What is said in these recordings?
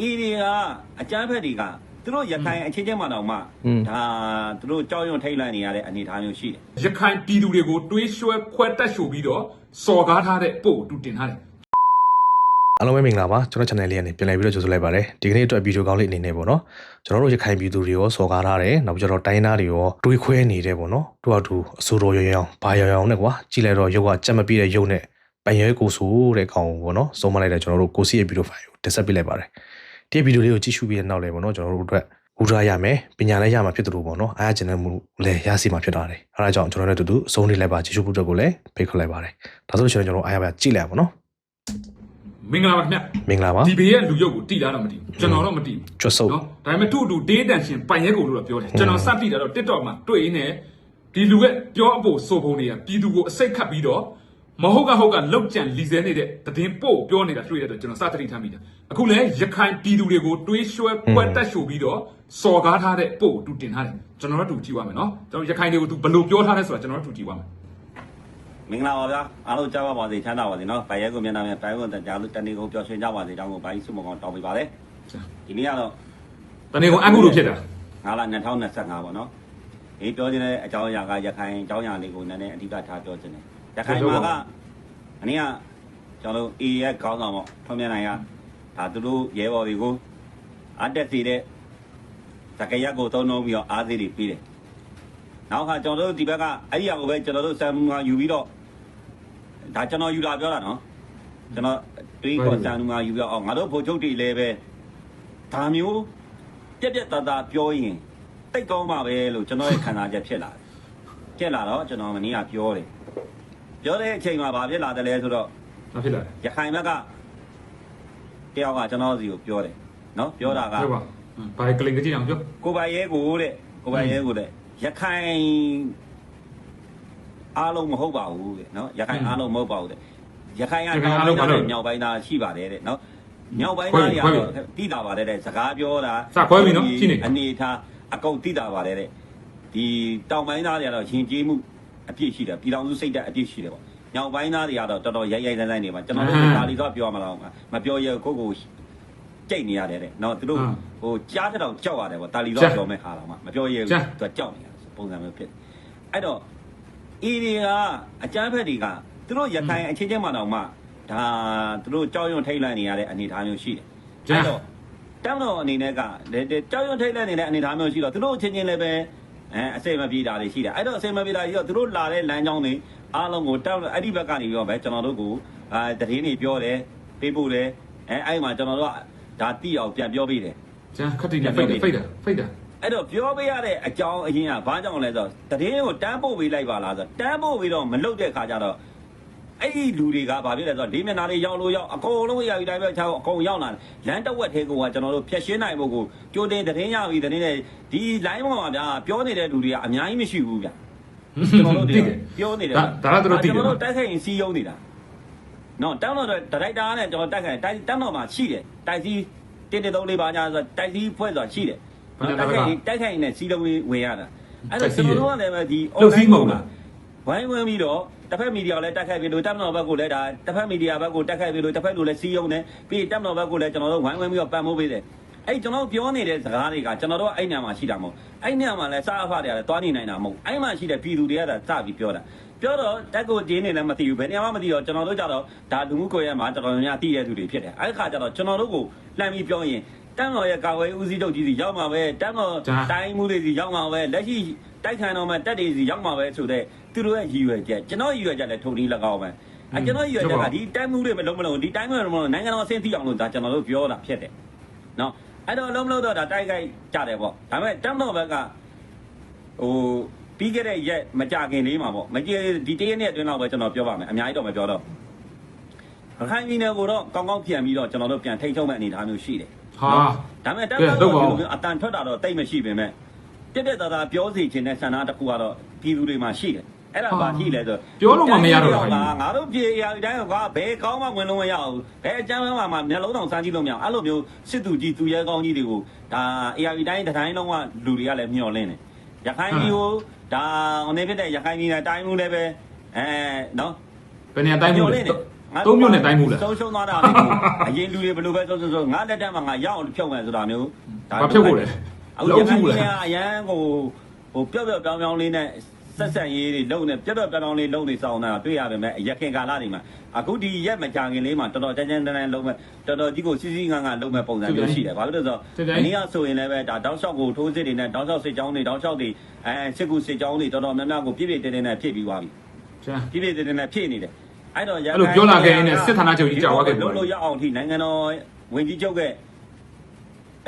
အေဒီကအကြမ်းဖက်တွေကသူတို့ရခိုင်အခြေချင်းမှတောင်မှอืมဒါသူတို့ကြောက်ရွံ့ထိတ်လန့်နေရတဲ့အနေအထားမျိုးရှိတယ်ရခိုင်ပြည်သူတွေကိုတွေးရွှဲခွဲတက်ရှို့ပြီးတော့စော်ကားထားတဲ့ပို့ကိုသူတင်ထားတယ်အားလုံးပဲမင်္ဂလာပါကျွန်တော် channel လေးကနေပြန်လည်ပြီးတော့ကြိုဆိုလိုက်ပါတယ်ဒီကနေ့အတွက်ဗီဒီယိုကောင်းလေးအနေနဲ့ပေါ့နော်ကျွန်တော်တို့ရခိုင်ပြည်သူတွေရောစော်ကားထားတယ်နောက်ပြီးတော့တိုင်းသားတွေရောတွေးခွဲနေတယ်ပေါ့နော်တို့ဟာသူအစိုးရရောင်ရောင်ဘာရောင်ရောင်နဲ့ကွာကြည့်လိုက်တော့ရုပ်ကကြက်မပြည့်တဲ့ရုပ်နဲ့ပန်ရဲကိုဆိုတဲ့ကောင်ပေါ့နော်စုံမလိုက်တဲ့ကျွန်တော်တို့ကိုစီရဲ့ဗီဒီယိုဖိုင်ကိုတင်ဆက်ပေးလိုက်ပါတယ် ဒီဗီဒီယိုလေးကိုကြည့်ရှုပြီးတဲ့နောက်လည်းပေါ့နော်ကျွန်တော်တို့အတွက်ဥဒရရမယ်ပညာလည်းရမှာဖြစ်တယ်လို့ပေါ့နော်အားရကျင်တဲ့မှုလည်းရစီမှာဖြစ်တာတယ်အဲဒါကြောင့်ကျွန်တော်တို့နဲ့အတူတူအဆုံးလေးလိုက်ပါကြည့်ရှုဖို့အတွက်ကိုလည်းဖိတ်ခေါ်လိုက်ပါတယ်ဒါဆိုလို့ရှိရင်ကျွန်တော်တို့အားရပါကြည့်လိုက်ရပါနော်မင်္ဂလာပါခင်ဗျမင်္ဂလာပါဒီဘေးရဲ့လူရုပ်ကိုတိလာတော့မတိဘူးကျွန်တော်တော့မတိဘူးကျွတ်ဆုပ်နော်ဒါပေမဲ့တူတူဒေးတန်ရှင်ပိုင်ရဲကိုလို့တော့ပြောတယ်ကျွန်တော်စတိတာတော့ TikTok မှာတွေ့ရင်းနဲ့ဒီလူရဲ့ပြောအဖို့ဆိုပုံတွေကပြည်သူကိုအစိတ်ခတ်ပြီးတော့ မဟုတ်ကဟုတ်ကလောက်ကြံလီစဲနေတဲ့တည်င်းပို့ပြောနေတာတွေ့ရတော့ကျွန်တော်စတိထားမိတယ်အခုလဲရခိုင်ပြည်သူတွေကိုတွေးရွှဲခွဲတက်ရှို့ပြီးတော့စော်ကားထားတဲ့ပို့ကိုသူတင်ထားတယ်ကျွန်တော်တို့တူကြည့်ပါမယ်နော်ကျွန်တော်ရခိုင်တွေကိုသူဘယ်လိုပြောထားလဲဆိုတာကျွန်တော်တို့တူကြည့်ပါမယ်မင်္ဂလာပါဗျာအားလုံးကြားပါပါစေချမ်းသာပါစေနော်ဗိုင်ရဲကိုမျက်နှာမြင်ဗိုင်ကိုတရားလို့တနေ့ကိုပျော်ရွှင်ကြပါစေတောင်းကိုဗိုင်စုမကောင်တောင်းပေးပါလေဒီနေ့ကတော့တနေ့ကအမှုလို့ဖြစ်တာငါလာ2025ပေါ့နော်ဒီပြောခြင်းတဲ့အကြောင်းအရာကရခိုင်အကြောင်းအရာလေးကိုနည်းနည်းအဓိကထားပြောခြင်းတယ် ရခိုင်မှာကအနည်းကကျွန်တော်တို့ A ရဲ့ခေါင်းဆောင်ပေါ့ထွန်မြနိုင်ကဒါသူတို့ရဲဘော်တွေကိုအတက်စီတဲ့စကရက်ကိုသုံးနှုံးပြီးတော့အားသေးတွေပြီးတယ်နောက်ခါကျွန်တော်တို့ဒီဘက်ကအဲ့ဒီအကိုပဲကျွန်တော်တို့စံမှုကယူပြီးတော့ဒါကျွန်တော်ယူလာပြောတာနော်ကျွန်တော်တွေးခေါ်စံမှုကယူပြီးတော့အော်ငါတို့ဖို့ချုပ်တွေလည်းပဲဒါမျိုးပြက်ပြက်သားသားပြောရင်တိတ်ကောင်းပါပဲလို့ကျွန်တော်ရဲ့ခံစားချက်ဖြစ်လာတယ်ဖြစ်လာတော့ကျွန်တော်မနေ့ကပြောတယ် ပြောတဲ့အချိန်မှာဘာဖြစ်လာတယ်လဲဆိုတော့ဘာဖြစ်လာလဲရခိုင်ဘက်ကတယောက်ကကျွန်တော်စီကိုပြောတယ်နော်ပြောတာကပြောပါဘာကလင်ကြည့်အောင်ပြောကိုပိုင်ရဲကိုတဲ့ကိုပိုင်ရဲကိုတဲ့ရခိုင်အားလုံးမဟုတ်ပါဘူးတဲ့နော်ရခိုင်အားလုံးမဟုတ်ပါဘူးတဲ့ရခိုင်ကတောင်ပိုင်းသားနဲ့မြောက်ပိုင်းသားရှိပါတယ်တဲ့နော်မြောက်ပိုင်းသားတွေကတော့တိတာပါတယ်တဲ့စကားပြောတာအနေထားအကုန်တိတာပါတယ်တဲ့ဒီတောင်ပိုင်းသားတွေကတော့ရှင်ကျေးမှု အပြည့်ရှိတယ်ပြည်တော်စုစိတ်ဓာတ်အပြည့်ရှိတယ်ပေါ့မြောက်ပိုင်းသားတွေကတော့တော်တော်ရိုက်ရိုက်ဆိုင်ဆိုင်နေပါကျွန်တော်တို့ဒါလီတော့ပြောမလားမပြောရကိုကိုကြိတ်နေရတယ်တဲ့နော်သူတို့ဟိုကြားတဲ့တော့ကြောက်ရတယ်ပေါ့ဒါလီတော့ပြောမဲ့ခါတော့မှမပြောရဘူးသူကြောက်နေရတယ်ပုံစံမျိုးဖြစ်အဲ့တော့အေဒီကအကြမ်းဖက်တွေကသူတို့ရခိုင်အခြေချင်းမှတောင်မှဒါသူတို့ကြောက်ရွံ့ထိတ်လန့်နေရတဲ့အနေအထားမျိုးရှိတယ်။အဲ့တော့တောင်းတော်အနေနဲ့ကကြောက်ရွံ့ထိတ်လန့်နေတဲ့အနေအထားမျိုးရှိတော့သူတို့အချင်းချင်းလည်းပဲ အဲအစိမ့်မပြေတာတွေရှိတယ်။အဲ့တော့အစိမ့်မပြေတာကြီးတော့သူတို့လာတဲ့လမ်းကြောင်းတွေအားလုံးကိုတောင်းအဲ့ဒီဘက်ကနေပြီးတော့ပဲကျွန်တော်တို့ကိုအာတည်င်းတွေပြောတယ်ပေးဖို့တယ်အဲအဲ့မှာကျွန်တော်တို့ကဒါတိအောင်ပြန်ပြောပေးတယ်ကျန်ခက်တိနဲ့ဖိတ်တယ်ဖိတ်တယ်ဖိတ်တယ်အဲ့တော့ပြောပေးရတဲ့အကြောင်းအရင်းကဘာကြောင့်လဲဆိုတော့တည်င်းကိုတန်းပို့ပေးလိုက်ပါလားဆိုတော့တန်းပို့ပြီးတော့မလုပ်တဲ့ခါကျတော့ အဲ့ဒီလူတွေကဘာဖြစ်လဲဆိုတော့ဒီမျက်နှာတွေရောက်လို့ရောက်အကုန်လုံးရပြီတိုင်းပဲချောင်းအကုန်ရောက်လာတယ်လမ်းတစ်ဝက်သေးကကျွန်တော်တို့ဖြတ်ရှင်းနိုင်ဖို့ကိုကြိုတင်တည်င်းရပြီတည်င်းနဲ့ဒီ line ပေါ်မှာဗျာပြောနေတဲ့လူတွေကအများကြီးမရှိဘူးဗျာကျွန်တော်တို့တွေပြောနေတယ်ဒါဒါတော့တိတယ်ကျွန်တော်တို့တိုက်ခိုက်ရင်စီးရုံးနေတာနော်တောင်းတော့ဒရိုက်တာနဲ့ကျွန်တော်တိုက်ခိုက်တိုက်တောင်းတော့မှာရှိတယ်တိုက်စီတင်းတင်းသုံးလေးပါညာဆိုတိုက်စီဖွဲ့ဆိုတာရှိတယ်တိုက်ခိုက်တိုက်ခိုက်နေစီလုံးလေးဝင်ရတာအဲ့တော့ကျွန်တော်တို့ကလည်းပဲဒီ online ပုံမှာ ဝိုင်းဝန်းပြီးတော့တစ်ဖက်မီဒီယာလည်းတိုက်ခိုက်ပြီးလို့တပ်မတော်ဘက်ကိုလည်းဒါတစ်ဖက်မီဒီယာဘက်ကိုတိုက်ခိုက်ပြီးလို့တစ်ဖက်လူလည်းစီးရုံနဲ့ပြီးတပ်မတော်ဘက်ကိုလည်းကျွန်တော်တို့ဝိုင်းဝန်းပြီးတော့ပံ့ပိုးပေးတယ်အဲ့ကျွန်တော်ပြောနေတဲ့စကားတွေကကျွန်တော်တို့အဲ့ညမှာရှိတာမဟုတ်အဲ့ညမှာလည်းစားအဖတွေကလည်းတွားနေနိုင်တာမဟုတ်အဲ့မှာရှိတဲ့ပြည်သူတွေကစပြီးပြောတာပြောတော့တက်ကိုဂျင်းနေလည်းမသိဘူးဘယ်နေရာမှမသိတော့ကျွန်တော်တို့ကြတော့ဒါလူမှုကွန်ရက်မှာတော်တော်များများသိတဲ့သူတွေဖြစ်တယ်အဲ့ခါကျတော့ကျွန်တော်တို့ကိုလှမ်းပြီးပြောရင် တန်းတော်ရဲ့ကာဝယ်ဦးစီးချုပ်ကြီးစီရောက်မှာပဲတန်းတော်တိုင်းမှုတွေစီရောက်မှာပဲလက်ရှိတိုက်ခံတော်မှာတက်တွေစီရောက်မှာပဲဆိုတော့သူတို့ရဲ့ရည်ရွယ်ချက်ကျွန်တော်ရည်ရွယ်ချက်လည်းထုံပြီး၎င်းပဲအဲကျွန်တော်ရည်ရွယ်ချက်ကဒီတိုင်းမှုတွေမလုံးမလုံးဒီတိုင်းမှုတွေမလုံးနိုင်ငံတော်အဆင့်ထိအောင်လို့ဒါကျွန်တော်တို့ပြောတာဖြစ်တယ်နော်အဲ့တော့လုံးမလုံးတော့ဒါတိုက်ခိုက်ကြတယ်ပေါ့ဒါပေမဲ့တန်းတော်ဘက်ကဟိုပြီးခဲ့တဲ့ရက်မကြခင်လေးမှာပေါ့မကြဒီတရက်နဲ့အတွင်းလောက်ပဲကျွန်တော်ပြောပါမယ်အများကြီးတော့မပြောတော့ရခိုင်ပြည်နယ်ကိုတော့ကောင်းကောင်းပြန်ပြီးတော့ကျွန်တော်တို့ပြန်ထိန်းချုပ်မဲ့အနေအထားမျိုးရှိတယ် ဟာဒါပေမဲ့တက်တော့ဒီလိုမျိုးအတန်ထွက်တာတော့တိတ်မရှိပင်မဲ့တက်တက်တာတာပြောစီခြင်းတဲ့ဆန္ဒတစ်ခုကတော့ပြည်သူတွေမှာရှိတယ်အဲ့ဒါဘာရှိလဲဆိုပြောလို့မှမရတော့တာငါတို့ပြည်ရာတိုင်းကဘယ်ကောင်းမှဝင်လို့မရဘူးဘယ်အကြမ်းမှမှမျက်လုံးတောင်စမ်းကြည့်လို့မရအောင်အဲ့လိုမျိုးစစ်သူကြီးသူရဲကောင်းကြီးတွေကိုဒါ AR တိုင်းတိုင်းလုံးကလူတွေကလည်းမျှော်လင့်တယ်ရခိုင်ပြည်ကိုဒါအနေဖြစ်တဲ့ရခိုင်ပြည်တိုင်းမှုလည်းပဲအဲနော်ဘယ်နေရာတိုင်းမှုလဲ သုံးမြို့နယ်တိုင်းမှုလားဆုံးရှုံးသွားတာလေအရင်လူတွေဘယ်လိုပဲဆုံးရှုံးဆုံးငါလက်ထက်မှာငါရအောင်ဖြုတ်မယ်ဆိုတာမျိုးဘာဖြုတ်ဖို့လဲအခုလောက်ရဖြုခိုတ်င်ဖို့ပြည်လဲနယ်ကအရန်ကိုဟိုပျော့ပျော့ပြောင်းပြောင်းလေးနဲ့ဆက်ဆက်ရေးတွေလုံနေပျော့ပျော့ပြောင်းပြောင်းလေးလုံနေဆောင်တာတွေ့ရပါမယ်ရခင်ကာလတွေမှာအခုဒီရက်မကြခင်လေးမှာတော်တော်ကြမ်းကြမ်းတမ်းတမ်းလုံမဲ့တော်တော်ကြီးကိုစီစီငန်းငန်းလုံမဲ့ပုံစံမျိုးရှိတယ်ဘာလို့လဲဆိုတော့အနည်းအားဆိုရင်လည်းပဲဒါတောက်လျှောက်ကိုထိုးစစ်တွေနဲ့တောက်လျှောက်စစ်ကြောင်းတွေတောက်လျှောက်တွေအဲစစ်ကူစစ်ကြောင်းတွေတော်တော်များများကိုပြည့်ပြည့်တင်းတင်းနဲ့ဖြစ်ပြီးသွားပြီကျန်ပြည့်ပြည့်တင်းတင်းနဲ့ဖြစ်နေတယ် အဲ့တော့ရန်အဲ့လိုပြောလာခဲ့ရင်းနဲ့စစ်ဌာနချုပ်ကြီးကြောက်သွားခဲ့ပြီလို့လို့ရအောင်ထိနိုင်ငံတော်ဝင်ကြီးချုပ်က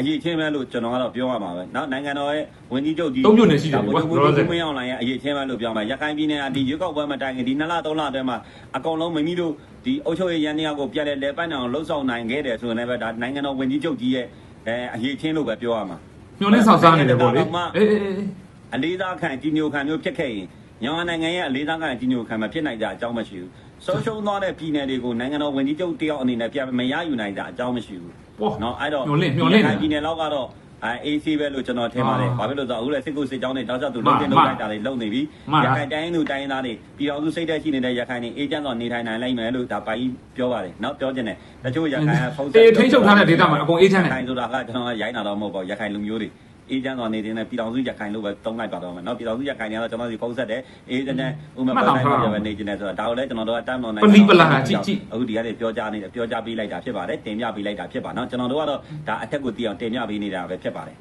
အရေးချင်းပဲလို့ကျွန်တော်ကတော့ပြောရမှာပဲနော်နိုင်ငံတော်ရဲ့ဝင်ကြီးချုပ်ကြီးတုံးညွန့်နေရှိတယ်ကွာဘုရားရှင်မင်းအောင်လိုင်ရဲ့အရေးချင်းပဲလို့ပြောမှာရခိုင်ပြည်နယ်ကဒီရွေးကောက်ပွဲမှာတိုင်ခင်ဒီနှစ်လသုံးလအတွင်းမှာအကောင်လုံးမိမိတို့ဒီအုပ်ချုပ်ရေးရန်တရားကိုပြတ်လဲလဲပန်းအောင်လှုပ်ဆောင်နိုင်ခဲ့တယ်ဆိုရင်လည်းပဲဒါနိုင်ငံတော်ဝင်ကြီးချုပ်ကြီးရဲ့အဲအရေးချင်းလို့ပဲပြောရမှာညှို့နှင်းဆောင်စားနေတယ်ပေါ့လေအေးအေးအေးအလေးစားခံကြီးညိုခံမျိုးဖြစ်ခဲ့ရင်မြန်မာနိုင်ငံရဲ့အလေးစားခံကြီးညိုခံမှာဖြစ်နိုင်ကြအကြောင်းမရှိဘူး ဆုံးရှုံးသွားတဲ့ပြည်နယ်တွေကိုနိုင်ငံတော်ဝန်ကြီးချုပ်တယောက်အနေနဲ့ပြန်မရယူနိုင်တာအကြောင်းမရှိဘူး။နော်အဲ့တော့မျောလင့်မျောလင့်ပြည်နယ်လောက်ကတော့အဲ AC ပဲလို့ကျွန်တော်ထင်ပါတယ်။ဘာဖြစ်လို့ဆိုတော့အခုလည်းစစ်ကုတ်စစ်ကြောင်းတွေတောက်ချောက်သူလုံတင်လုံလိုက်တာတွေလုံနေပြီ။ရခိုင်တိုင်းသူတိုင်းသားတွေပြည်တော်စုစိတ်သက်ရှိနေတဲ့ရခိုင်တွေအေဂျင့်တော်နေထိုင်နိုင်လိုက်မယ်လို့ဒါပိုင်ပြောပါတယ်။နော်ပြောချင်တယ်။တချို့ရခိုင်ကဖုန်းဆက်ထိန်းချုပ်ထားတဲ့ဒေတာမှာအကုန်အေဂျင့်နေ။ရခိုင်ဆိုတာကကျွန်တော်ရိုင်းတာတော့မဟုတ်ပါဘူး။ရခိုင်လူမျိုးတွေ အေးချမ်းစွာနေတဲ့ပြည်တော်စုရခိုင်လို့ပဲတုံးလိုက်ပါတော့မယ်เนาะပြည်တော်စုရခိုင်တွေကတော့ကျွန်တော်ဒီဖုန်းဆက်တယ်အေးချမ်းချမ်းဥမာပေါ်တိုင်းမှာပဲနေကျင်တယ်ဆိုတာဒါကိုလည်းကျွန်တော်တို့ကတမ်းတော်နိုင် ပလီပလာကြည့်ကြည့် အခုဒီကနေ့ပြောကြနေတယ်ပြောကြပေးလိုက်တာဖြစ်ပါတယ်တင်ပြပေးလိုက်တာဖြစ်ပါเนาะကျွန်တော်တို့ကတော့ဒါအထက်ကိုတီအောင်တင်ပြပေးနေတာပဲဖြစ်ပါတယ်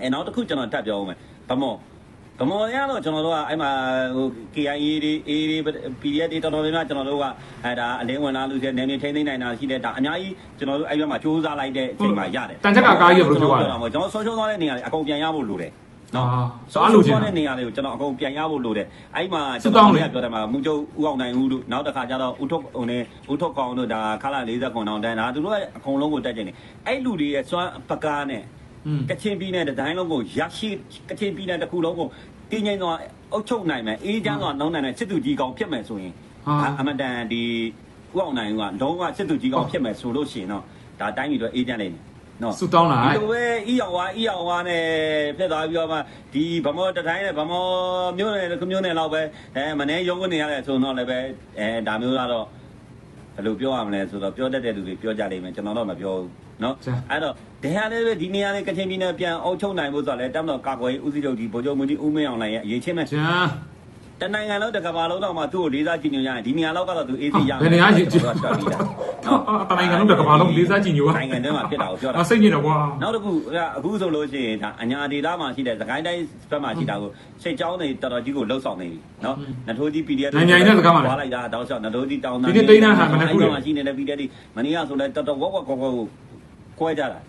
အဲနောက်တစ်ခုကျွန်တော်တက်ပြောအောင်မယ်ဗမော ဗမောရတော့ကျွန်တော်တို့ကအဲ့မှာဟို KIA တွေ A တွေ PDF တွေတော်တော်များများကျွန်တော်တို့ကအဲဒါအလင်းဝင်လာလို့ဆိုနေနေထိန်းသိမ်းနိုင်တာရှိတယ်ဒါအများကြီးကျွန်တော်တို့အဲ့ဘက်မှာစူးစမ်းလိုက်တဲ့အချိန်မှာရတယ်တန်ချက်ကကားကြီးကဘယ်လိုပြောရလဲကျွန်တော်ဆုံးရှုံးသွားတဲ့နေရာတွေအကုန်ပြန်ရဖို့လိုတယ်အာနော်ဆိုအားလို့ချင်းတဲ့နေရာတွေကိုကျွန်တော်အကုန်ပြန်ရဖို့လိုတယ်အဲ့မှာစစ်တောင်းလေပြောတယ်မှာမူချုပ်ဦးအောင်နိုင်ဦးတို့နောက်တစ်ခါကျတော့ဦးထုတ်ဟိုနေဦးထုတ်ကောင်တို့ဒါခလာ40ခွန်တောင်တန်းဒါသူတို့ကအကုန်လုံးကိုတက်ကျင်နေအဲ့လူတွေရဲ့စွမ်းပကားနဲ့อืม ကချင်ပြည်နယ်တစ်တိုင်းလုံးကိုရရှိကချင်ပြည်နယ်တစ်ခုလုံးကိုတင်းငိမ့်သွားအုပ်ချုပ်နိုင်မယ်အေးချမ်းစွာနှောင်းနိုင်တဲ့စစ်သူကြီးကောင်ဖြစ်မယ်ဆိုရင်ဟာဒါအမတန်ဒီဦးအောင်နိုင်ဦးကလုံးဝစစ်သူကြီးကောင်ဖြစ်မယ်ဆိုလို့ရှိရင်တော့ဒါတိုင်းပြည်တော့အေးချမ်းနေတယ်နော်ဆူတောင်းလာဒီလိုပဲအီအောင်ဝါအီအောင်ဝါနဲ့ဖြစ်သွားပြီးတော့မှဒီဗမောတတိုင်းနဲ့ဗမောမျိုးနယ်တစ်ခုမျိုးနယ်လောက်ပဲအဲမနေ့ရုံးကနေရတယ်ဆိုတော့လည်းပဲအဲဒါမျိုးကတော့ဘယ်လိုပြောရမလဲဆိုတော့ပြောတတ်တဲ့လူတွေပြောကြလိမ့်မယ်ကျွန်တော်တော့မပြောဘူး နော်အဲ့တော့ဒဟန်လည်းပဲဒီနေရာလေးကထင်ပြည်နယ်ပြန်အုပ်ချုပ်နိုင်ဖို့ဆိုတော့လေတမတော်ကာကွယ်ရေးဦးစီးချုပ်ကြီးဗိုလ်ချုပ်မင်းကြီးဦးမင်းအောင်လှိုင်ရဲ့အရေးချင်းပဲဂျာတနိုင်ငံလုံးတကဘာလုံးတော့မှသူ့ကိုလေးစားကြည့်ညိုရရင်ဒီနေရာလောက်ကတော့သူအေးစီရမယ်ဘယ်နေရာကြည့်တော့တော်ပြီလားနော်တနိုင်ငံလုံးတကဘာလုံးလေးစားကြည့်ညိုရနိုင်ငံထဲမှာဖြစ်တာကိုပြောတာစိတ်ညစ်တော့ကွာနောက်တစ်ခုအခုဆိုလို့ရှိရင်ဒါအညာဒေတာမှာရှိတဲ့သခိုင်းတိုင်းဘက်မှာရှိတာကိုစိတ်ကြောင်းနေတော်တော်ကြီးကိုလှုပ်ဆောင်နေပြီနော်နထိုးကြီး PDF နိုင်ငံနဲ့တကဘာလုံးလိုက်တာတောက်လျှောက်နထိုးကြီးတောင်းတာဒီနေ့တိန်းနာဟာမနေ့ကရှိနေတဲ့ PDF ဒီမနေ့ကဆိုလဲတော်တော်ဝက်ဝက်ကောကောကို ကွဲကြတာ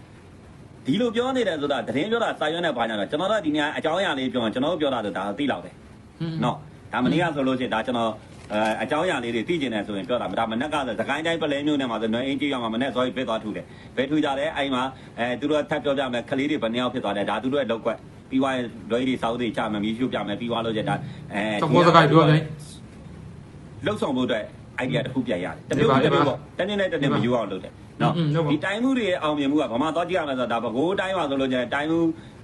ဒီလိုပြောနေတယ်ဆိုတာသတင်းပြောတာစာရွက်နဲ့ပါညာတော့ကျွန်တော်တို့ဒီနေ့အကြောင်းအရာလေးပြောရင်ကျွန်တော်တို့ပြောတာဆိုဒါသိလောက်တယ်နော်ဒါမနေ့ကဆိုလို့ရှိရင်ဒါကျွန်တော်အဲအကြောင်းအရာလေးတွေသိကျင်တယ်ဆိုရင်ပြောတာဒါမနေ့ကဆိုသခိုင်းတိုင်းပလဲမျိုးနဲ့မှာဆိုနွယ်အင်းကြီးရောက်မှာမနေ့စောကြီးဖက်သွားထူတယ်ဖက်ထူကြတယ်အဲ့မှာအဲသူတို့ထပ်ပြောပြမယ်ခလေးတွေဘယ်နှစ်ယောက်ဖြစ်သွားတယ်ဒါသူတို့ရဲ့လောက်ကွက်ပြီးွားရင်လွယ်တွေစောက်တွေချမယ်မီးရှို့ပြမယ်ပြီးွားလို့ကျဒါအဲသဘောစကားပြောတယ်လှုပ်ဆောင်ဖို့အတွက် idea တစ်ခုပြန်ရတယ်တမျိုးတစ်မျိုးပေါ့တနေ့နဲ့တနေ့မယူအောင်လုပ်တယ် နော်อืมဟုတ်ပါဒီတိုင်းမှုတွေရဲ့အောင်မြင်မှုကဗမာတော့ကြည့်ရမယ်ဆိုတော့ဒါပဲကိုတိုင်းပါဆိုလို့ကျရင်တိုင်းမှု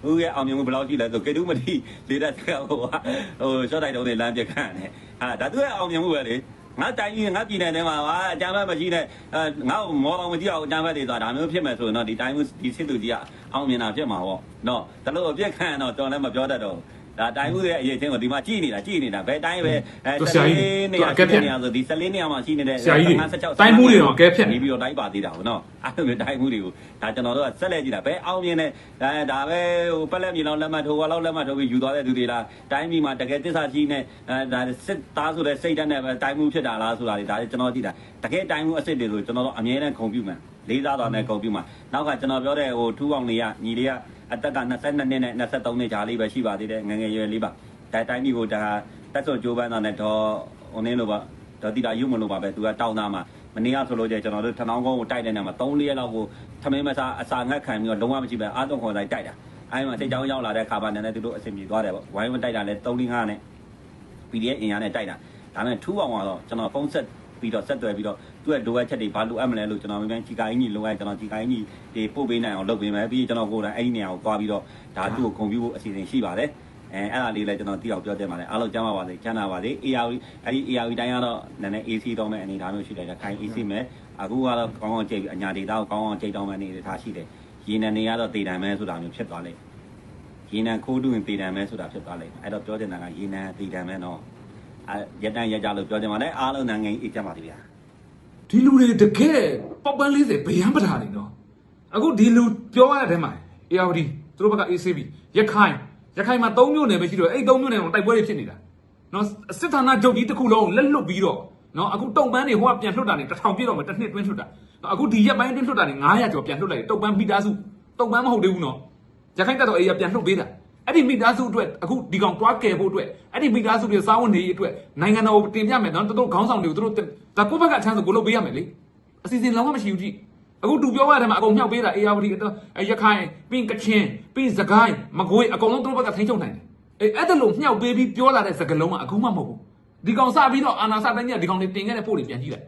ဟိုရဲ့အောင်မြင်မှုဘယ်လောက်ရှိလဲဆိုကေတုမတိလေတက်ဟိုဟိုရှော့တိုက်တုံးတွေလမ်းပြခန့်တယ်ဟာဒါသူရဲ့အောင်မြင်မှုပဲလေငါတိုင်းကြီးငါပြည်နယ်ထဲမှာဟာအကြမ်းဖက်မရှိတဲ့အဲငါ့မော်တော်မကြည့်အောင်အကြမ်းဖက်တွေဆိုတာဒါမျိုးဖြစ်မယ်ဆိုရင်တော့ဒီတိုင်းမှုဒီစစ်သူကြီးကအောင်မြင်တာဖြစ်မှာပေါ့နော်ဒါလို့အပြစ်ခံတော့တော်လည်းမပြောတတ်တော့ ဒါတိုင်းမှုရဲ့အရေးချင်းကိုဒီမှာကြည်နေတာကြည်နေတာဘယ်တိုင်းပဲအဲနေရာနေရာဆိုဒီ14နေရာမှာရှိနေတဲ့ဆရာကြီးတွေတိုင်းမှုတွေတော့အကဲဖြတ်နေနေပြီးတော့တိုင်းပါသေးတာပေါ့နော်အဲ့လိုမျိုးတိုင်းမှုတွေကိုဒါကျွန်တော်တို့ကဆက်လက်ကြည့်တာဘယ်အောင်မြင်တဲ့ဒါဒါပဲဟိုပက်လက်မြေလောက်လက်မှတ်ထိုးလောက်လက်မှတ်ထိုးပြီးယူသွားတဲ့သူတွေလားတိုင်းပြည်မှာတကယ်တစ္ဆာကြီးနဲ့အဲဒါစစ်သားဆိုတဲ့စိတ်ဓာတ်နဲ့ပဲတိုင်းမှုဖြစ်တာလားဆိုတာတွေဒါကျွန်တော်ကြည့်တာတကယ်တိုင်းမှုအစ်စ်တွေဆိုကျွန်တော်တို့အမြဲတမ်းဂုဏ်ပြုမယ် လေးစားတော်နဲ့ဂုဏ်ပြုမှာနောက်ကကျွန်တော်ပြောတဲ့ဟိုထူးအောင်လေးကညီလေးကအသက်က22နှစ်နဲ့23နှစ်ကြာလေးပဲရှိပါသေးတယ်ငယ်ငယ်ရွယ်လေးပါဒါတိုင်းပြည်ကိုဒါတက်စွန်ကြိုးပမ်းတာနဲ့တော့ဟိုနင်းလိုပါတော့တိတာယူမလို့ပါပဲသူကတောင်းသားမှာမနေ့ကဆိုလို့ကျကျွန်တော်တို့ထနောင်းကုန်းကိုတိုက်တဲ့နေရာမှာ3-4ရက်လောက်ကိုထမင်းမစားအစာငတ်ခံပြီးတော့လုံးဝမရှိပဲအားသုံးခေါ်တိုင်းတိုက်တာအဲဒီမှာစိတ်ကြောင်းရောက်လာတဲ့ခါပါနည်းနည်းသူတို့အဆင်ပြေသွားတယ်ပေါ့ဝိုင်းဝန်းတိုက်တာလဲ3-5နဲ့ PDF အင်အားနဲ့တိုက်တာဒါပေမဲ့ထူးအောင်ကတော့ကျွန်တော်ဖုန်းဆက် ပြီးတော့ဆက်သွယ်ပြီးတော့သူ့ရဲ့လိုအပ်ချက်တွေဘာလိုအပ်မလဲလို့ကျွန်တော်မြန်ကြီးကိုင်းကြီးလိုအပ်ကျွန်တော်ကြီးကိုင်းကြီးဒီပို့ပေးနိုင်အောင်လုပ်ပေးမယ်ပြီးကျွန်တော်ကိုယ်တိုင်အဲ့ဒီနေရာကိုသွားပြီးတော့ဒါသူ့ကိုဂုဏ်ပြုဖို့အစီအစဉ်ရှိပါတယ်အဲအဲ့ဒါလေးလည်းကျွန်တော်တိအောင်ပြောတင်ပါတယ်အားလုံးကြားပါပါစေချမ်းသာပါစေ AR အဲ့ဒီ AR တိုင်းကတော့နည်းနည်း AC တော့မဲ့အနေအထားမျိုးရှိတယ်ခိုင် AC မဲ့အခုကတော့ကောင်းကောင်းကြိတ်အညာဒေတာကိုကောင်းကောင်းကြိတ်တော့မဲ့အနေအထားရှိတယ်ရေနံနေကတော့တည်တံမဲ့ဆိုတာမျိုးဖြစ်သွားလိမ့်ရေနံခိုးတူရင်တည်တံမဲ့ဆိုတာဖြစ်သွားလိမ့်အဲ့တော့ပြောတင်တာကရေနံတည်တံမဲ့တော့အဲ ရတန်ရကြလို့ပြောတင်ပါတယ်အားလုံးနိုင်ငံအေးကြပါစေဗျာဒီလူတွေတကယ်ပောက်ပန်း40ဗျံပထားနေနော်အခုဒီလူပြောရတဲ့ထဲမှာ ARD သူတို့ဘက်က ACB ရခိုင်ရခိုင်မှာ3မျိုးနယ်ပဲရှိတော့အဲ့3မျိုးနယ်ကိုတိုက်ပွဲတွေဖြစ်နေတာနော်စစ်ဌာနချုပ်ကြီးတစ်ခုလုံးလက်လွတ်ပြီးတော့နော်အခုတုံပန်းတွေဟိုကပြန်လွတ်တာနေတစ်ထောင်ပြည့်တော့မှတစ်နှစ်တွင်းလွတ်တာနော်အခုဒီရက်ပိုင်းတွင်းလွတ်တာနေ900ကျော်ပြန်လွတ်လိုက်တုံပန်းမိသားစုတုံပန်းမဟုတ်သေးဘူးနော်ရခိုင်တပ်တော်အေးကပြန်လွတ်ပေးတာ အဲ့ဒီမိသားစုအတွက်အခုဒီကောင်တွားကယ်ဖို့အတွက်အဲ့ဒီမိသားစုတွေစားဝတ်နေရေးအတွက်နိုင်ငံတော်ကိုတင်ပြမယ်နော်သူတို့ခေါင်းဆောင်တွေကိုသူတို့ဒါကိုယ့်ဘက်ကအချမ်းဆိုကိုလုပ်ပေးရမယ်လေအစီအစဉ်လုံးဝမရှိဘူးကြည့်အခုတူပြောရတဲ့မှာအကုန်မြောက်ပေးတာအေးရဝတီရခိုင်ပြီးကချင်ပြီးစကိုင်းမကွေးအကုန်လုံးသူတို့ဘက်ကထိန်းချုပ်နိုင်တယ်အေးအဲ့ဒါလို့မြောက်ပေးပြီးပြောလာတဲ့စကားလုံးကအခုမှမဟုတ်ဘူးဒီကောင်စပြီးတော့အာနာစတိုင်းကဒီကောင်တွေတင်ခဲ့တဲ့ပို့တွေပြန်ကြည့်လိုက်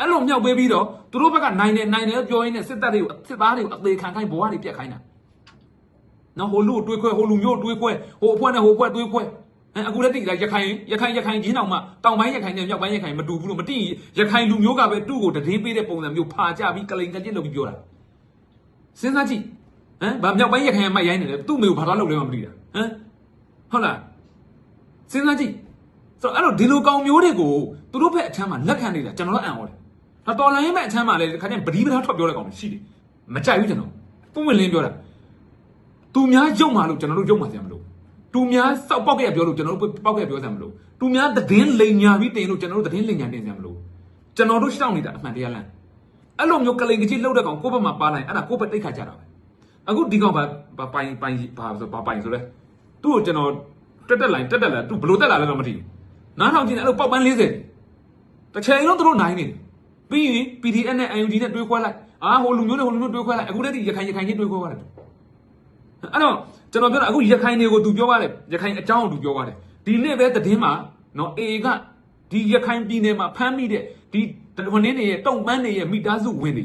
အဲ့လိုမြောက်ပေးပြီးတော့သူတို့ဘက်ကနိုင်တယ်နိုင်တယ်ပြောရင်းနဲ့စစ်တပ်တွေကိုစစ်သားတွေကိုအသေးခံခိုင်းဘဝတွေပြက်ခိုင်းတာ နော်ဟိုလူတွေးခွဲဟိုလူမျိုးတွေးခွဲဟိုအဖွဲ့နဲ့ဟိုအဖွဲ့တွေးခွဲအဲအခုလက်တိလိုက်ရခိုင်ရခိုင်ရခိုင်ကြီးတောင်မှတောင်ပိုင်းရခိုင်နဲ့မြောက်ပိုင်းရခိုင်မတူဘူးလို့မတိရခိုင်လူမျိုးကပဲသူ့ကိုတည်င်းပေးတဲ့ပုံစံမျိုးဖာကြပြီးကလိန်ကကြစ်လုပ်ပြီးပြောတာစဉ်းစားကြည့်ဟမ်ဗာမြောက်ပိုင်းရခိုင်ကမိုက်ရိုင်းနေတယ်သူ့မေကိုဘာသာလုပ်လဲမှမသိတာဟမ်ဟုတ်လားစဉ်းစားကြည့်ဆိုတော့အဲ့တော့ဒီလိုကောင်မျိုးတွေကိုသူတို့ဘက်အချမ်းမှာလက်ခံနေတာကျွန်တော်တို့အံ့ဩတယ်ဒါတော်လိုင်းရဲ့ဘက်အချမ်းမှာလည်းခါကျရင်ပဒီပဒါထွက်ပြောတဲ့ကောင်တွေရှိတယ်မကြိုက်ဘူးကျွန်တော်ပုံဝင်လင်းပြောတာ သူများရုံမှာလို့ကျွန်တော်တို့ရုံမှာဆရာမလို့သူများစောက်ပေါက်ခဲ့ပြောလို့ကျွန်တော်တို့ပေါက်ခဲ့ပြောဆရာမလို့သူများသတင်းလိန်ညာပြီးတင်လို့ကျွန်တော်တို့သတင်းလိန်ညာတင်ဆရာမလို့ကျွန်တော်တို့ရှောက်နေတာအမှန်တရားလမ်းအဲ့လိုမျိုးကလိန်ကကြီးလှုပ်တဲ့ကောင်ကိုယ့်ဘက်မှာပါလိုက်အဲ့ဒါကိုယ့်ဘက်တိတ်ခါကြတာပဲအခုဒီကောင်ဘာဘာပိုင်ပိုင်ဘာဆိုဘာပိုင်ဆိုလဲသူ့ကိုကျွန်တော်တက်တက်လိုက်တက်တက်လာသူဘလို့တက်လာလဲတော့မသိဘူးနားထောင်ကြည့်နေအဲ့လိုပေါက်ပန်း40တစ်ချိန်လုံးသူတို့နိုင်နေတယ်ပြီးရင် PDF နဲ့ UND နဲ့တွေးခွဲလိုက်အာဟိုလူမျိုးနဲ့ဟိုလူမျိုးတွေးခွဲလိုက်အခုတည်းကရခိုင်ရခိုင်ချင်းတွေးခွဲသွားတယ် အဲ့တော့ကျွန်တော်ပြောတာအခုရခိုင်တွေကိုသူပြောရတယ်ရခိုင်အကြောင်းကိုသူပြောရတယ်ဒီနေ့ပဲသတင်းမှာနော်အေကဒီရခိုင်ပြည်နယ်မှာဖမ်းမိတဲ့ဒီဝန်နေနေရဲ့တုံပန်းနေရဲ့မိသားစုဝင်တွေ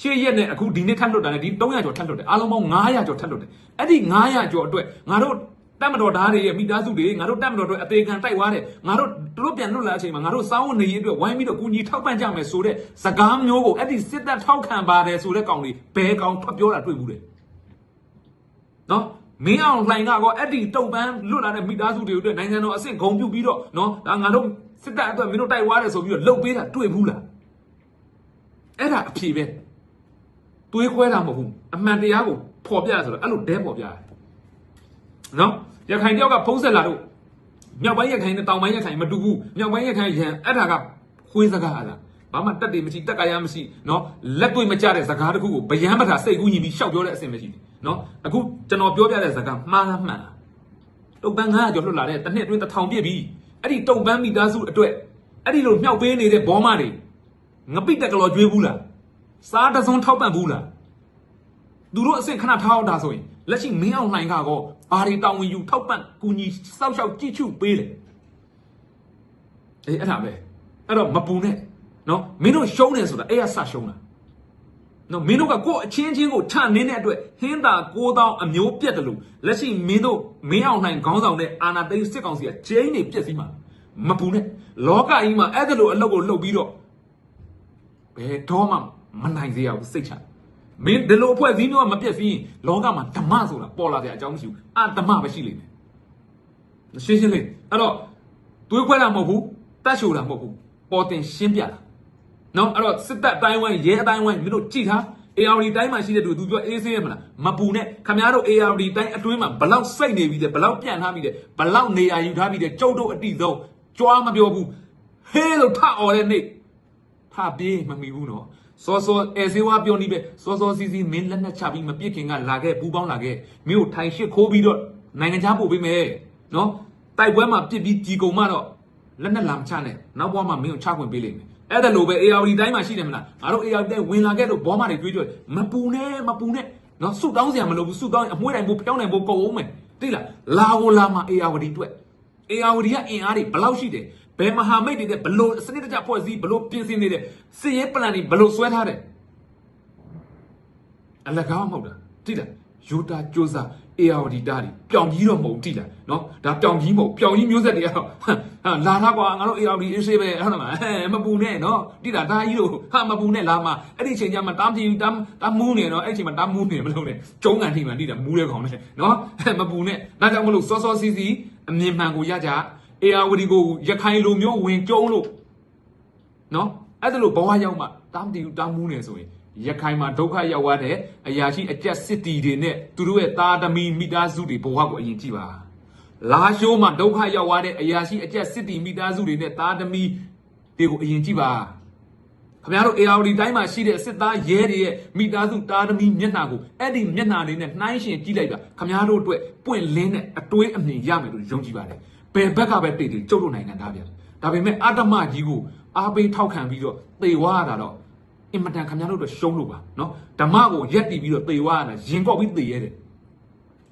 ရှေ့ရက်နဲ့အခုဒီနေ့ထပ်လွတ်တာနဲ့ဒီ300ကျော်ထပ်လွတ်တယ်အားလုံးပေါင်း900ကျော်ထပ်လွတ်တယ်အဲ့ဒီ900ကျော်အတွက်ငါတို့တက်မတော်ဓာတ်တွေရဲ့မိသားစုတွေငါတို့တက်မတော်တွေအသေးခံတိုက်သွားတယ်ငါတို့တို့ပြန်လွတ်လာအချိန်မှာငါတို့စောင်းနေရေးအတွက်ဝိုင်းပြီးတော့ကူညီထောက်ပံ့ကြမယ်ဆိုတဲ့စကားမျိုးကိုအဲ့ဒီစစ်တပ်ထောက်ခံပါတယ်ဆိုတဲ့ကောင်တွေဘဲကောင်ဖတ်ပြောတာတွေ့ဘူးတယ် နော်မင်းအောင်လှိုင်ကတော့အဲ့ဒီတုံပန်းလွတ်လာတဲ့မိသားစုတွေအတွက်နိုင်ငံတော်အဆင့်ဂုံပြုပြီးတော့နော်ဒါငါတို့စစ်တပ်အတွက်မင်းတို့တိုက်ွားတယ်ဆိုပြီးတော့လှုပ်ပေးတာတွေ့ဘူးလားအဲ့ဒါအဖြေပဲတွေးခွဲတာမဟုတ်ဘူးအမှန်တရားကိုဖော်ပြဆိုတော့အဲ့လိုဒဲဖော်ပြတယ်နော်ရခိုင်တယောက်ကဖုံးဆက်လာတော့မြောက်ပိုင်းရခိုင်နဲ့တောင်ပိုင်းရခိုင်မတူဘူးမြောက်ပိုင်းရခိုင်ရန်အဲ့ဒါကခွေးစကားလားဘာမှတက်တယ်မရှိတက်ကရမရှိနော်လက်တွေ့မကြတဲ့စကားတစ်ခုကိုဗျမ်းမထာစိတ်ကူးညီပြီးရှောက်ပြောတဲ့အဆင်မရှိဘူး နော်အခုကျွန်တော်ပြောပြတဲ့စကားမှားလားမှန်လားတုံပန်း900ကျော်လွတ်လာတဲ့တစ်နှစ်အတွင်းတစ်ထောင်ပြည့်ပြီအဲ့ဒီတုံပန်းမိသားစုအတွက်အဲ့ဒီလိုမြောက်ပေးနေတဲ့ဘောမတွေငပိတက်ကလော်ကျွေးဘူးလားစားတစုံထောက်ပံ့ဘူးလားသူတို့အဆင့်ခဏထားအောင်တာဆိုရင်လက်ရှိမင်းအောင်လှိုင်ကတော့ဘာတွေတောင်းဝင်ယူထောက်ပံ့ကူညီစောက်ရှောက်ကြည့်ချူပေးတယ်အေးအဲ့ဒါပဲအဲ့တော့မပူနဲ့နော်မင်းတို့ရှုံးတယ်ဆိုတာအဲ့ရဆရှုံးတာ နော်မင်းတို့ကကိုယ့်အချင်းချင်းကိုထနင်းတဲ့အတွက်ဟင်းသာ9000အမျိုးပြက်တယ်လို့လက်ရှိမင်းတို့မင်းအောင်နိုင်ခေါင်းဆောင်တဲ့အာနာသိန်းစစ်ကောင်စီကကျင်းနေပြက်စီမှာမပူနဲ့လောကကြီးမှာအဲ့ဒါလိုအလုပ်ကိုလုပ်ပြီးတော့ဘယ်တော့မှမနိုင်စေရဘူးစိတ်ချမင်းဒီလိုအဖွဲ့အစည်းမျိုးကမပြက်စီရင်လောကမှာဓမ္မဆိုတာပေါ်လာတဲ့အကြောင်းမရှိဘူးအဓမ္မပဲရှိလိမ့်မယ်ရှင်းရှင်းလေးအဲ့တော့တွေးခွဲတာမဟုတ်ဘူးတတ်ရှိုတာမဟုတ်ဘူးပေါ်တင်ရှင်းပြတာ နော်အဲ့တော့စစ်တပ်အတိုင်းဝိုင်းရဲအတိုင်းဝိုင်းမင်းတို့ကြည့်ထား ARD တိုင်းမှာရှိတဲ့သူသူပြောအေးဆေးရမလားမပူနဲ့ခမရတို့ ARD တိုင်းအတွင်းမှာဘလောက်စိတ်နေပြီးတယ်ဘလောက်ပြန့်ထားပြီးတယ်ဘလောက်နေရာယူထားပြီးတယ်ကျုပ်တို့အတိဆုံးကြွားမပြောဘူးဟေးလို့ထအော်တဲ့နေ့ထပြေးမမီဘူးနော်စောစောအဲဆေးဝါပြောနေပဲစောစောစီစီမင်းလက်နဲ့ချပြီးမပြစ်ခင်ကလာခဲ့ပူပေါင်းလာခဲ့မင်းကိုထိုင်ရှစ်ခိုးပြီးတော့နိုင်ငံခြားပို့ပေးမယ်နော်တိုက်ပွဲမှာပြစ်ပြီးဒီကုံမှတော့လက်နဲ့လာမချနဲ့နောက်ဘဝမှာမင်းကိုချခွင့်ပေးလိမ့်မယ် အဲ့ဒါလိုပဲ ARD တိုင်းမှာရှိတယ်မလားငါတို့ ARD တိုင်းဝင်လာခဲ့လို့ဘောမတွေတွေးကြွမပူနဲ့မပူနဲ့နော်စုတောင်းစရာမလိုဘူးစုတောင်းရင်အမွှေးတိုင်းဖို့ဖျောင်းနိုင်ဖို့ကုန်အောင်မယ်သိလားလာကိုလာမှာ ARD အတွက် ARD ကအင်အားတွေဘယ်လောက်ရှိတယ်ဘယ်မဟာမိတ်တွေတဲ့ဘလို့စနစ်တကျဖွဲ့စည်းဘလို့ပြင်ဆင်နေတယ်စစ်ရေးပလန်တွေဘလို့ဆွဲထားတယ်အလကားမဟုတ်တာသိလား ယူတာကြိုးစား ARD တာတွေပြောင်ကြီးတော့မဟုတ်တိလားနော်ဒါပြောင်ကြီးမဟုတ်ပြောင်ကြီးမျိုးဆက်တွေကတော့ဟမ်ဟာလာထားကွာငါတို့ ARD အေးဆေးပဲဟုတ်တယ်မလားဟဲ့မပူနဲ့နော်တိတာဒါကြီးတို့ဟာမပူနဲ့လာမအဲ့ဒီအချိန်ကျမှတားမကြည့်ဘူးတားတားမူးနေနော်အဲ့ဒီအချိန်မှာတားမူးနေမလို့နဲ့ကျုံးကန်ထိမှတိတာမူးတဲ့ကောင်နဲ့နော်ဟဲ့မပူနဲ့ဒါကြောင့်မလို့စောစောစီးစီးအမြင်မှန်ကိုရကြ ARD ကိုရခိုင်လိုမျိုးဝင်ကျုံးလို့နော်အဲ့ဒါလို့ဘဝရောက်မှတားမတည်ဘူးတားမူးနေဆိုရင် ရခိုင်မှာဒုက္ခရောက်သွားတဲ့အရာရှိအကျက်စစ်တီတွေနဲ့သူတို့ရဲ့တာသမီမိသားစုတွေဘဝကိုအရင်ကြည့်ပါလာရှိုးမှာဒုက္ခရောက်သွားတဲ့အရာရှိအကျက်စစ်တီမိသားစုတွေနဲ့တာသမီတွေကိုအရင်ကြည့်ပါခင်ဗျားတို့ ARD တိုင်းမှာရှိတဲ့စစ်သားရဲတွေရဲ့မိသားစုတာသမီမျက်နှာကိုအဲ့ဒီမျက်နှာတွေနဲ့နှိုင်းရှင်ကြည့်လိုက်ပါခင်ဗျားတို့အတွက်ပွင့်လင်းတဲ့အတွေးအမြင်ရမယ်လို့ယုံကြည်ပါတယ်ဘယ်ဘက်ကပဲတိတ်တိတ်ကျုပ်တို့နိုင်ငံသားပြန်ဒါပေမဲ့အတ္တမကြီးကိုအားပေးထောက်ခံပြီးတော့သေဝါရတာတော့ အင်မတန်ခင်ဗျားတို့အတွက်ရှုံးလို့ပါနော်ဓမ္မကိုရက်တီပြီးတော့သေဝါရတာရင်ကောက်ပြီးသေရဲတယ်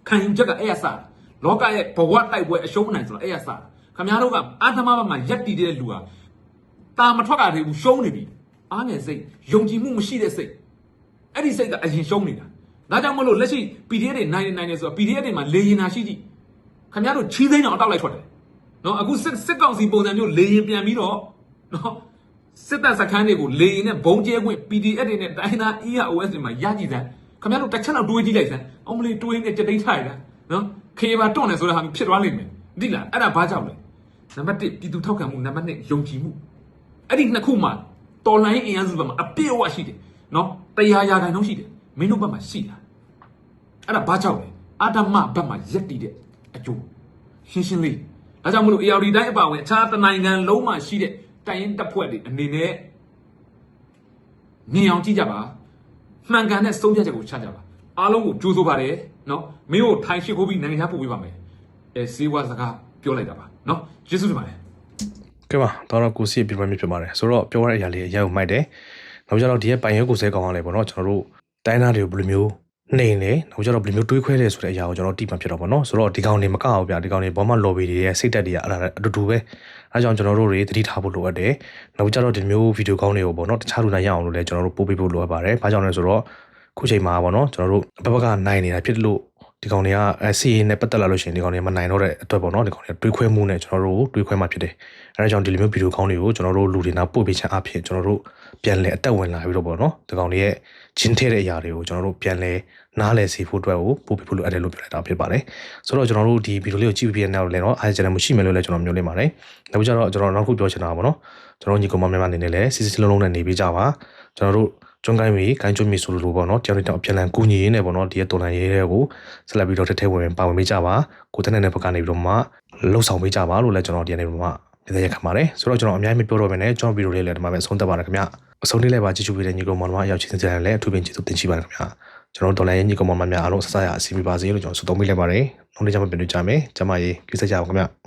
ခံယူချက်ကအဲ့ရစားလောကရဲ့ဘဝတိုက်ပွဲအရှုံးမနိုင်ဆိုတော့အဲ့ရစားခင်ဗျားတို့ကအတ္တမဘက်မှာရက်တီတဲ့လူဟာတာမထွက်ကြသေးဘူးရှုံးနေပြီအားငယ်စိတ်ယုံကြည်မှုမရှိတဲ့စိတ်အဲ့ဒီစိတ်ကအရင်ရှုံးနေတာဒါကြောင့်မလို့လက်ရှိ PDF တွေနိုင်နေနိုင်နေဆိုတော့ PDF တွေမှာလေရင်နာရှိကြည့်ခင်ဗျားတို့ချီးသိန်းအောင်အတောက်လိုက်ထွက်တယ်နော်အခုစစ်စစ်ကောင်စီပုံစံမျိုးလေရင်ပြန်ပြီးတော့နော် စစ်တပ်စခန်းတွေကိုလေရင်နဲ့ဘုံကျဲခွင့် PDF တွေနဲ့တိုင်းသား EOS တွေမှာရကြည်စမ်းခင်ဗျားတို့တစ်ချက်တော့တွေးကြည့်လိုက်စမ်းအောင်မလေးတွေးနေကြတိတ်ထိုင်တာနော်ခေပါတွန့်နေဆိုတဲ့ဟာမျိုးဖြစ်သွားလိမ့်မယ်သိလားအဲ့ဒါဘာကြောင့်လဲနံပါတ်1ပြည်သူထောက်ခံမှုနံပါတ်2ယုံကြည်မှုအဲ့ဒီနှစ်ခုမှာတော်လိုင်းအင်အားစုဘက်မှာအပြည့်အဝရှိတယ်နော်တရားရာခိုင်နှုန်းရှိတယ်မင်းတို့ဘက်မှာရှိတာအဲ့ဒါဘာကြောင့်လဲအာတမဘက်မှာရက်တည်တဲ့အကျိုးရှင်းရှင်းလေးဒါကြောင့်မလို့ ARD တိုင်းအပါဝင်အခြားတနိုင်ငံလုံးမှာရှိတဲ့ တိုင်းရင်တပ်ဖွဲ့တွေအနေနဲ့မြင်အောင်ကြည့်ကြပါမှန်ကန်တဲ့ဆုံးဖြတ်ချက်ကိုချကြပါအားလုံးကိုကြိုးစိုးပါတယ်နော်မင်းတို့ထိုင်ရှိခိုးပြီးနိုင်ငံခြားပို့ပေးပါမယ်အဲစေဝါစကားပြောလိုက်တာပါနော်ကျေးဇူးတင်ပါတယ်ကဲပါတော့တော့ကိုစီပြပြမြဖြစ်ပါတယ်ဆိုတော့ပြောရတဲ့အရာလေးအရင်ကမိုက်တယ်နောက်ကြတော့ဒီရဲ့ပိုင်ရဲကိုစဲကောင်းရလဲပေါ့နော်ကျွန်တော်တို့တိုင်းသားတွေကိုဘယ်လိုမျိုး နေလဲနောက်ကြတော့ဘယ်လိုမျိုးတွေးခွဲလဲဆိုတဲ့အရာကိုကျွန်တော်တိမှဖြစ်တော့ပေါ့နော်ဆိုတော့ဒီကောင်တွေမကအောင်ဗျာဒီကောင်တွေဘောမ lobby တွေရဲ့စိတ်တက်တွေကအဲ့ဒါအတူတူပဲအဲကြောင့်ကျွန်တော်တို့တွေသတိထားဖို့လိုအပ်တယ်နောက်ကြတော့ဒီမျိုးဗီဒီယိုကောင်းတွေကိုပေါ့နော်တခြားလူတိုင်းရအောင်လို့လည်းကျွန်တော်တို့ပို့ပေးဖို့လိုအပ်ပါတယ်ဘာကြောင့်လဲဆိုတော့ခုချိန်မှာပေါ့နော်ကျွန်တော်တို့ဘက်ဘက်ကနိုင်နေတာဖြစ်လို့ ဒီကောင်တွေကအဲစီရင်နဲ့ပတ်သက်လာလို့ရှိရင်ဒီကောင်တွေမနိုင်တော့တဲ့အတွက်ပေါ့နော်ဒီကောင်တွေတွေးခွဲမှုနဲ့ကျွန်တော်တို့ကိုတွေးခွဲမှဖြစ်တယ်အဲဒါကြောင့်ဒီလိုမျိုးဗီဒီယိုကောင်းတွေကိုကျွန်တော်တို့လူတွေနာပို့ပေးချင်အဖြစ်ကျွန်တော်တို့ပြန်လဲအတက်ဝင်လာပြီးတော့ပေါ့နော်ဒီကောင်တွေရဲ့ဂျင်းထဲတဲ့အရာတွေကိုကျွန်တော်တို့ပြန်လဲနားလဲစီဖို့အတွက်ကိုပို့ပေးဖို့လိုအပ်တယ်လို့ပြောလိုက်တာဖြစ်ပါတယ်ဆိုတော့ကျွန်တော်တို့ဒီဗီဒီယိုလေးကိုကြည့်ပြီးတဲ့နောက်လည်းတော့အားချင်တယ်မရှိမယ်လို့လည်းကျွန်တော်မျိုးနေပါတယ်နောက်ကြတော့ကျွန်တော်နောက်ခုပြောချင်တာပါပေါ့နော်ကျွန်တော်ညီကောင်မများများအနေနဲ့လည်းစီစီလုံးလုံးနဲ့နေပြီးကြပါကျွန်တော်တို့ ကျွန်းကိုင်းမီကိုင်းကျွန်းမီဆိုလိုပေါ့နော်တယောက်တစ်ယောက်အပြန်လန်ကူညီရင်းနဲ့ပေါ့နော်ဒီရဲ့တော်လန်ရေးတွေကိုဆက်လက်ပြီးတော့ထထဝင်ပါဝင်ပေးကြပါကိုတဲ့တဲ့ဘက်ကနေပြီးတော့မှလှုပ်ဆောင်ပေးကြပါလို့လည်းကျွန်တော်ဒီနေ့မှာဒီရက်ခံပါတယ်ဆိုတော့ကျွန်တော်အများကြီးမပြောတော့ဘဲနဲ့ကျွန်တော်ဗီဒီယိုလေးလည်းဒီမှာပဲအဆုံးသတ်ပါတယ်ခင်ဗျအဆုံးလေးလည်းပါကြည့်ချူပေးတဲ့ညီကောင်မောင်တို့အရောက်ချင်းစတဲ့လည်းအထူးပင်ကျေးဇူးတင်ရှိပါတယ်ခင်ဗျကျွန်တော်ဒေါ်လာရေးညီကောင်မောင်များအားလုံးဆက်ဆက်ရအစီအမီပါစေလို့ကျွန်တော်ဆုတောင်းပေးလိုက်ပါတယ်နောက်နေ့ကျမှပြန်တွေ့ကြမယ်ကျမရေးကြည့်စကြအောင်ခင်ဗျ